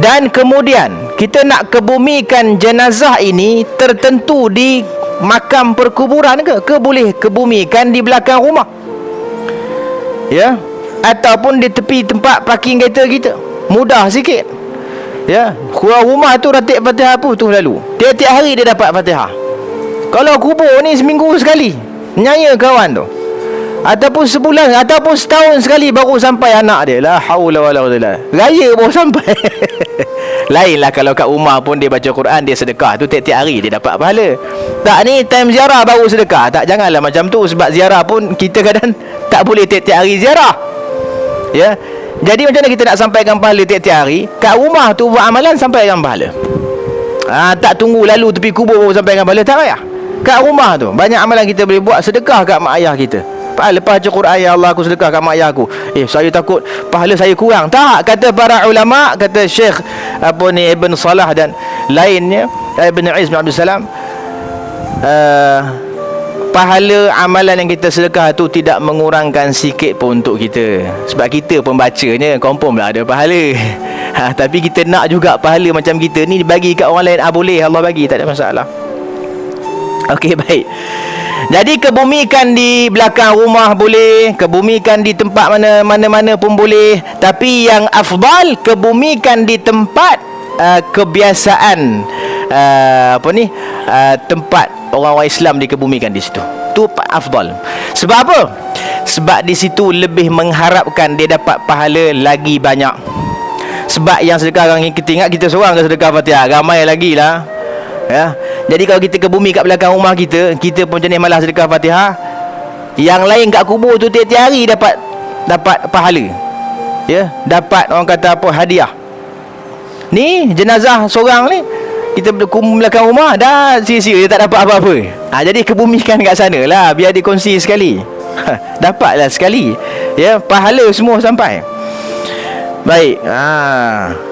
dan kemudian kita nak kebumikan jenazah ini tertentu di makam perkuburan ke? Ke boleh kebumikan di belakang rumah? Ya? Ataupun di tepi tempat parking kereta kita? Mudah sikit. Ya? Keluar rumah tu ratik fatihah apa tu lalu? Tiap-tiap hari dia dapat fatihah. Kalau kubur ni seminggu sekali nyaya kawan tu ataupun sebulan ataupun setahun sekali baru sampai anak dia. La haula wala quwwata raya baru sampai. Lainlah kalau kat rumah pun dia baca Quran dia sedekah. Tu tiap-tiap hari dia dapat pahala. Tak ni time ziarah baru sedekah. Tak janganlah macam tu sebab ziarah pun kita kadang tak boleh tiap-tiap hari ziarah. Ya? Jadi macam mana kita nak sampaikan pahala tiap-tiap hari? Kat rumah tu buat amalan sampaikan pahala. Ha, tak tunggu lalu tepi kubur baru sampaikan pahala tak payah. Kat rumah tu banyak amalan kita boleh buat sedekah kat mak ayah kita lepas baca Quran ya Allah aku sedekah kat mak ayah aku. Eh saya takut pahala saya kurang. Tak, kata para ulama, kata Syekh apa ni Ibn Salah dan lainnya, Ibn Iz bin Abdul Salam uh, pahala amalan yang kita sedekah tu tidak mengurangkan sikit pun untuk kita. Sebab kita pun bacanya confirm lah ada pahala. Ha, tapi kita nak juga pahala macam kita ni bagi kat orang lain ah boleh Allah bagi tak ada masalah. Okey baik. Jadi kebumikan di belakang rumah boleh, kebumikan di tempat mana mana-mana pun boleh, tapi yang afdal kebumikan di tempat uh, kebiasaan uh, apa ni? Uh, tempat orang-orang Islam dikebumikan di situ. Tu afdal. Sebab apa? Sebab di situ lebih mengharapkan dia dapat pahala lagi banyak. Sebab yang sedekah kita ingat kita seorang ke sedekah Fatihah, ramai lagi lah. Ya. Jadi kalau kita ke bumi kat belakang rumah kita, kita pun jenis malas sedekah Fatihah. Yang lain kat kubur tu tiap-tiap hari dapat dapat pahala. Ya, dapat orang kata apa hadiah. Ni jenazah seorang ni kita berkumpul belakang rumah dah sia-sia dia tak dapat apa-apa. Ha, jadi kebumikan kat sana lah biar dikongsi sekali. Dapatlah sekali. Ya, pahala semua sampai. Baik. Ha.